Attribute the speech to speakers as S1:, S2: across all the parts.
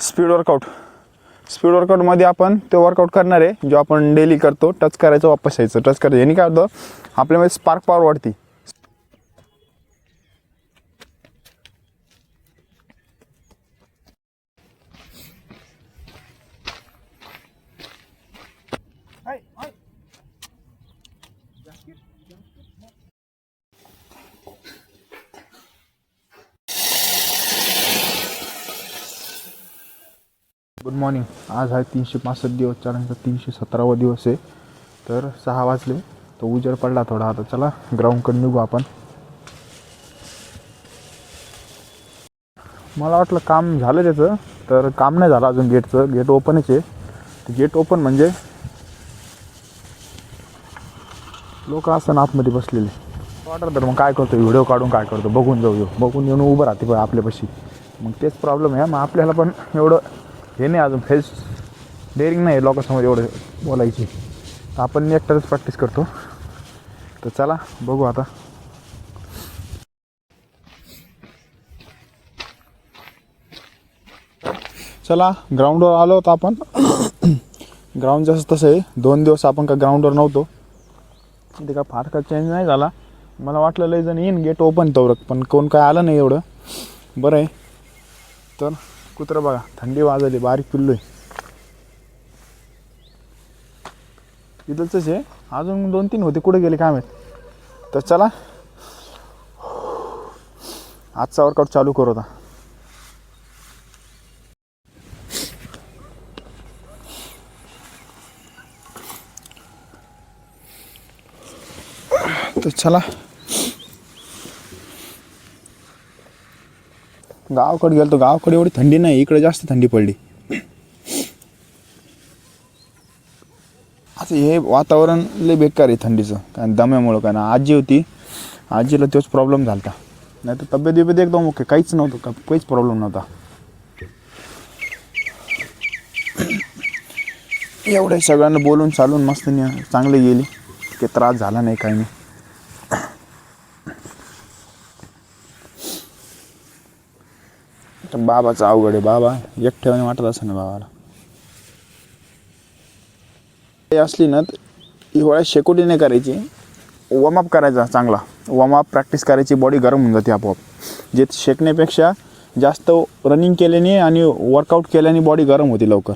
S1: Speed workout speed वर्कआउटमध्ये आपण तो workout करणार आहे जो आपण डेली करतो टच करायचं वापस यायचं. टच करायचं. यांनी काय होतं? आपल्यामध्ये स्पार्क पॉवर वाढती. गुड मॉर्निंग आज आहे तीनशे पासष्ट दिवस त्यानंतर तीनशे सतरावा दिवस आहे. तर सहा वाजले तो उजेड पडला थोडा. आता चला ग्राउंडकडे निघू आपण. मला वाटलं काम झालं त्याचं तर काम नाही झालं अजून गेटचं. गेट ओपनच आहे. ते गेट ओपन म्हणजे लोक असं आतमध्ये बसलेले. वाटत तर मग काय करतो व्हिडिओ काढून काय करतो? बघून जाऊ येऊ बघून येऊन उभं राहते पण आपल्यापाशी. मग तेच प्रॉब्लेम आहे. मग आपल्याला पण एवढं हे नाही अजून फेस डेअरिंग नाही लोकांसमोर एवढं बोलायची. तर आपण एकटाच प्रॅक्टिस करतो. तर चला बघू आता. चला ग्राउंडवर आलो होतो आपण. ग्राउंड जसं तसं आहे. दोन दिवस आपण का ग्राउंडवर नव्हतो. ते का फार का चेंज नाही झाला. मला वाटलं लय जण येईन गेट ओपन तवरक पण कोण काय आलं नाही एवढं. बरं आहे. तर कुत्रं बघा थंडी वाजवली बारीक पिल्लू आहे. इथलंच आहे. अजून दोन तीन होते कुठे गेले काय माहीत. तर चला. आजचा वर्कआउट चालू करू आता. तर चला. गावाकडे गेलो गावाकडे एवढी थंडी नाही इकडे जास्त थंडी पडली. असं हे वातावरण लय बेकार आहे थंडीचं कारण दम्यामुळं कारण आजी होती आजीला तोच प्रॉब्लेम झाला होता नाही तर तब्येत बिब्येत एकदम ओके काहीच नव्हतं का काहीच प्रॉब्लेम नव्हता. एवढ्या सगळ्यांना बोलून चालून मस्त चांगले चांगली गेली की त्रास झाला नाही काही नाही. बाबाचं अवघड आहे बाबा. एकट्याने वाटत असं ना बाबाला. हे असली ना हिवाळ्यात शेकोटी नाही करायची. वॉर्मअप करायचा चांगला. वॉर्मअप प्रॅक्टिस करायची बॉडी गरम होऊन जाते आपोआप. जे शेकण्यापेक्षा जास्त रनिंग केल्याने आणि वर्कआउट केल्याने बॉडी गरम होते लवकर.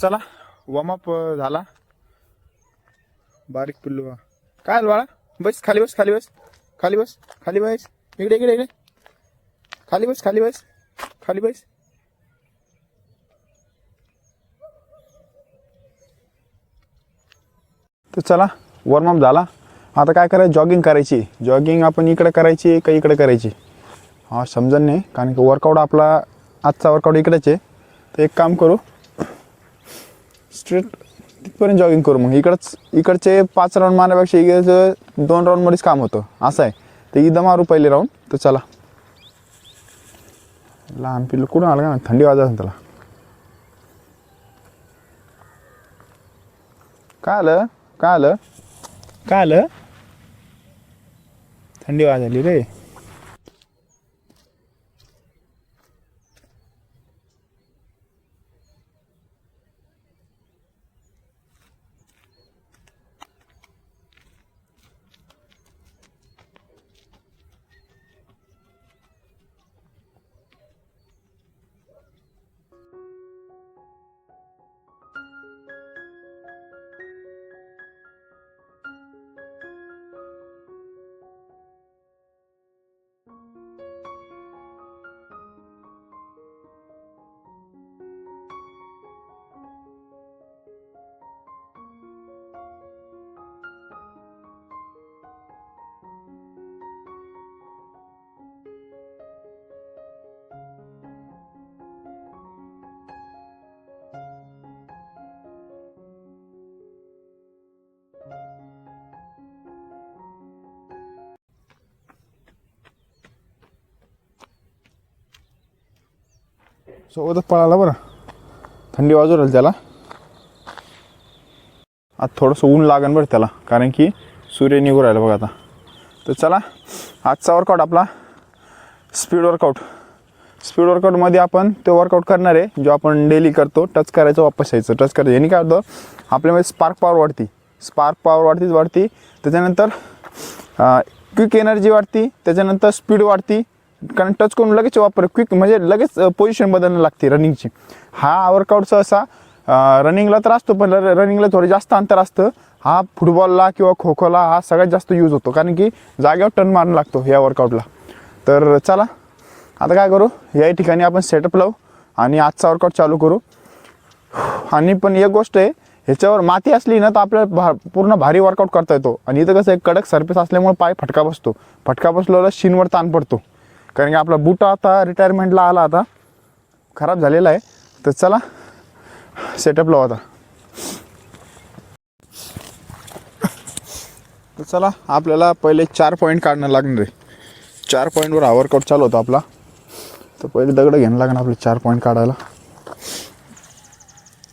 S1: चला वॉर्मअप झाला. बारीक पिल्लू काय बाळा? बस खाली बस खाली बस. खाली बस खाली बस. इकडे इकडे इकडे. खाली बस खाली बस. खाली बस. तर चला वॉर्मअप झाला. आता काय करायचं? जॉगिंग करायची. जॉगिंग आपण इकडे करायची का इकडे करायची? हा समजत नाही. कारण की वर्कआउट आपला आजचा वर्कआउट इकडेच आहे. तर एक काम करू. स्ट्रेट तिथपर्यंत जॉगिंग करू मग. इकडंच इकडचे पाच राऊंड मारण्यापेक्षा इकडचं दोन राऊंडमध्येच काम होतं. असं आहे. तर इथं मारू पहिले राऊंड तर चला. लहान पिल्लं कुठून आलं का ना थंडी वाजत असेल त्याला. काय आलं? काय आलं? काय आलं? थंडी वाजली रे. सोबतच पळाला बरं. थंडी वाजू राहील त्याला. आज थोडंसं ऊन लागेल बरं त्याला कारण की सूर्य निघू राहिला बघा आता. तर चला आजचा वर्कआउट आपला स्पीड वर्कआउट स्पीड वर्कआउटमध्ये आपण तो वर्कआउट करणार आहे जो आपण डेली करतो टच करायचं वापस यायचं. टच करायचं. यांनी काय होतं आपल्यामध्ये स्पार्क पॉवर वाढती. स्पार्क पॉवर वाढतीच वाढती. त्याच्यानंतर क्विक एनर्जी वाढती. त्याच्यानंतर स्पीड वाढती. कारण टच करून लगेच वापर क्विक म्हणजे लगेच पोझिशन बदलणं लागते रनिंगची हा वर्कआउटचा असा रनिंगला तर असतो पण रनिंगला थोडं जास्त अंतर असतं. हा फुटबॉलला किंवा खो खोला हा सगळ्यात जास्त यूज होतो. कारण की जागेवर टर्न मारणं लागतो या वर्कआउटला तर चला आता काय करू? या ठिकाणी आपण सेटअप लावू आणि आजचा वर्कआउट चालू करू. आणि पण एक गोष्ट आहे ह्याच्यावर माती असली ना तर आपल्याला भा पूर्ण भारी वर्कआउट करता येतो. आणि इथं कसं आहे कडक सरफेस असल्यामुळे पाय फटका बसतो. फटका बसल्यावर शिनवर ताण पडतो. कारण की आपला बूट आता रिटायरमेंटला आला आता. खराब झालेला आहे. तर चला सेटअप लावू आता. तर चला आपल्याला पहिले चार पॉईंट काढणं लागणार आहे. चार पॉईंटवर हा वर्कआउट चालू होता आपला. तर पहिले दगड घ्यायला लागणार आपले चार पॉईंट काढायला.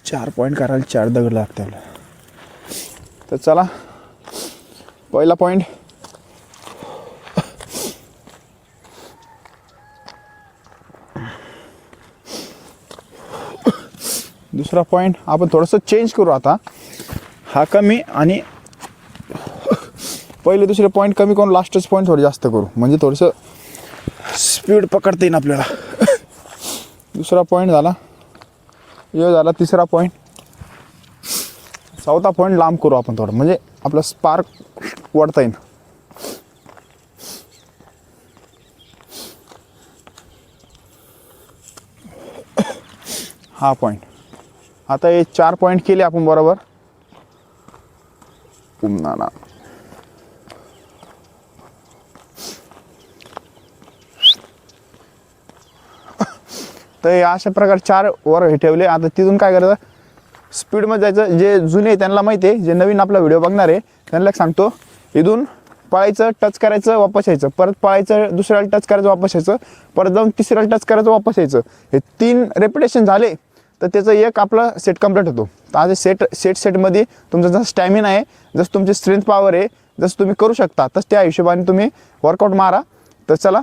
S1: चार पॉईंट काढायला चार दगड लागते आपल्याला. तर चला पहिला पॉईंट दुसरा पॉईंट आपण थोडंसं चेंज करू आता. हा कमी आणि पहिले दुसरे पॉईंट कमी करून लास्टच पॉईंट थोडं जास्त करू. म्हणजे थोडंसं स्पीड पकडता येईल आपल्याला. दुसरा पॉईंट झाला. यो झाला तिसरा पॉईंट चौथा पॉईंट लांब करू आपण थोडं. म्हणजे आपलं स्पार्क वाढता येईल हा पॉईंट आता हे चार पॉईंट केले आपण बरोबर. पुन्हा ना तर अशा प्रकारे चार वर हे ठेवले. आता तिथून काय करायचं? स्पीडमध्ये जायचं. जे जुने त्यांना माहिती आहे. जे नवीन आपला व्हिडिओ बघणार आहे त्यांना एक सांगतो. इथून पळायचं टच करायचं वापस यायचं. परत पळायचं दुसऱ्याला टच करायचं वापस यायचं. परत जाऊन तिसऱ्याला टच करायचं वापस यायचं. हे तीन रेपिटेशन झाले. तर त्याचं एक आपला सेट कंप्लीट होतो. तर आज सेट सेट सेटमध्ये तुमचा जसं स्टॅमिना आहे जसं तुमची स्ट्रेंथ पॉवर आहे जसं तुम्ही करू शकता तसं त्या हिशोबाने तुम्ही वर्कआउट मारा. तर चला.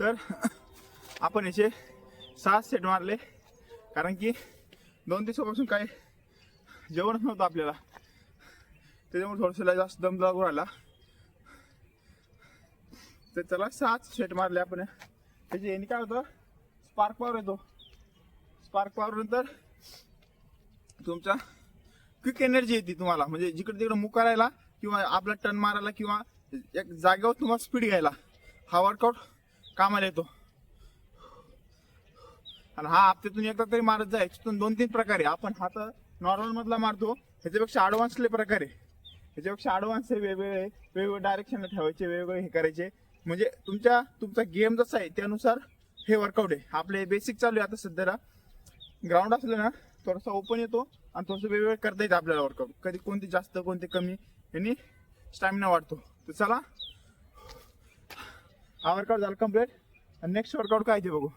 S1: तर आपण याचे सहा सेट मारले. कारण की दोन दिवसापासून काही जेवणच नव्हतं आपल्याला. त्याच्यामुळे थोडंसं जास्त दम लागू राहिला तर चला सहाच सेट मारले आपण. त्याची याने काय होतं? स्पार्क पॉवर येतो. स्पार्क पॉवर नंतर तुमचा क्विक एनर्जी येते तुम्हाला. म्हणजे जिकडे तिकडे मुक करायला किंवा आपला टर्न मारायला किंवा एक जागेवर तुम्हाला स्पीड घ्यायला. हा वर्कआउट कामाला येतो. आणि हा हप्त्यातून एकदा तरी मारत जाय तिथून दोन तीन प्रकारे. आपण हा तर नॉर्मल मधला मारतो. ह्याच्यापेक्षा ॲडव्हान्सले प्रकारे. ह्याच्यापेक्षा ॲडव्हान्स हे वेगवेगळे वेगवेगळे डायरेक्शनला ठेवायचे वेगवेगळे हे करायचे. म्हणजे तुमच्या तुमचा गेम जसा आहे त्यानुसार हे वर्कआउट आहे. आपले बेसिक चालू आहे आता सध्याला. ग्राउंड असलं ना थोडासा ओपन येतो आणि थोडंसं वेगवेगळं करता येतं आपल्याला वर्कआउट कधी कोणती जास्त कोणती कमी यांनी स्टॅमिना वाढतो. तर चला हा वर्कआउट झाला कंप्लीट आणि नेक्स्ट वर्कआउट काय ते बघू.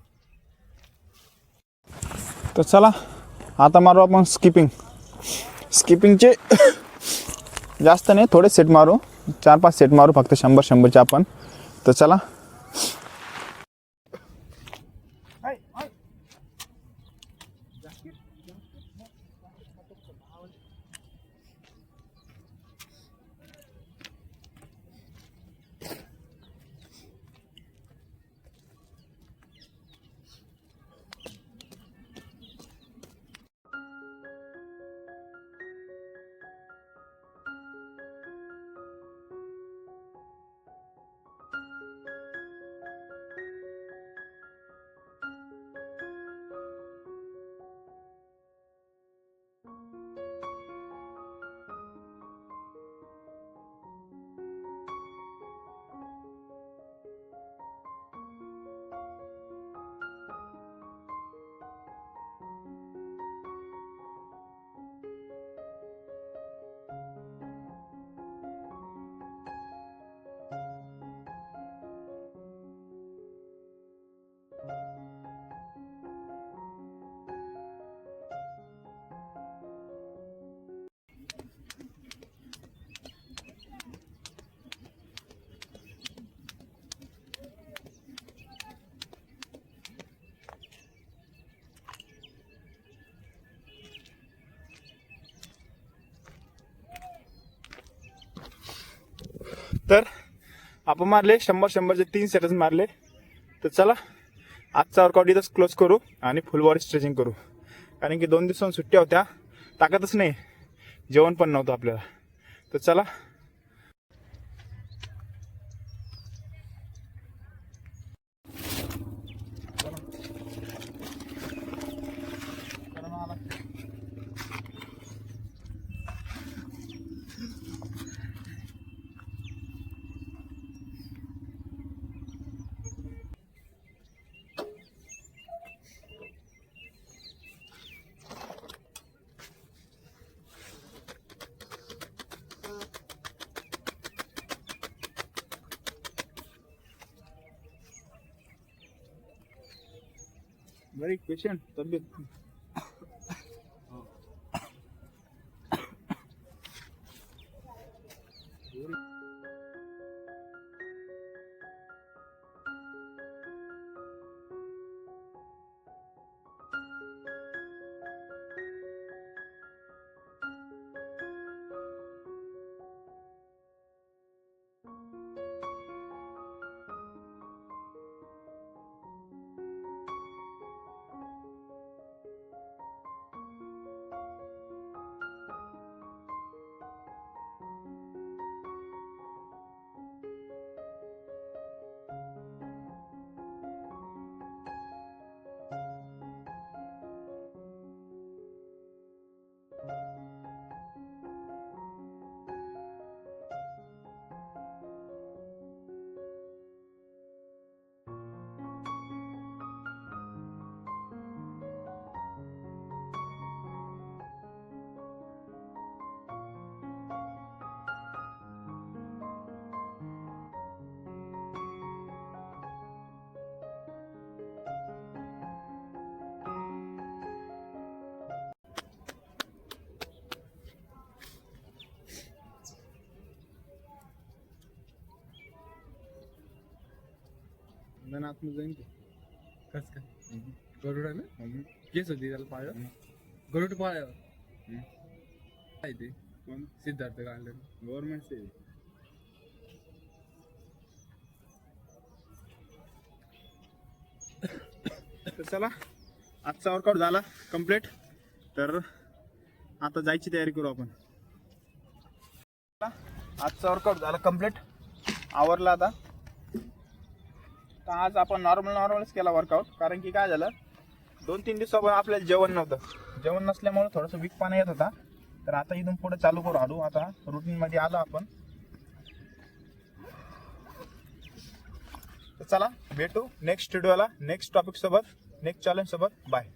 S1: तर चला आता मारू आपण स्किपिंग स्किपिंगचे जास्त नाही थोडे सेट मारू. चार पाच सेट मारू फक्त शंभर शंभरचे आपण. तर चला. आपण मारले शंभर शंभरचे तीन सेटच मारले तर चला आजचा वर्कआउट इथंच क्लोज करू आणि फुल बॉडी स्ट्रेचिंग करू. कारण की दोन दिवसांनी सुट्ट्या होत्या ताकदच नाही जेवण पण नव्हतं आपल्याला. तर चला Рік печем, тобі नंतर आतमध्ये जाईन ते
S2: कस काय गरुड आहे ना? केस होती त्याला पाळ गरुड काय ते
S1: कोण
S2: सिद्धार्थ गार्डन
S1: गव्हर्नमेंट तर चला आजचा वर्कआउट झाला कंप्लीट तर आता जायची तयारी करू आपण. आजचा वर्कआउट झाला कंप्लीट आवरला आता. तर आज आपण नॉर्मल नॉर्मलच केला वर्कआउट कारण की काय झालं? दोन तीन दिवसापासून आपल्याला जेवण नव्हतं. जेवण नसल्यामुळे थोडंसं वीकपणा येत होता. तर आता इथून पुढे चालू करू आलो. आता रुटीनमध्ये आलो आपण. तर चला भेटू नेक्स्ट व्हिडिओला नेक्स्ट टॉपिक सोबत नेक्स्ट चॅलेंज सोबत. बाय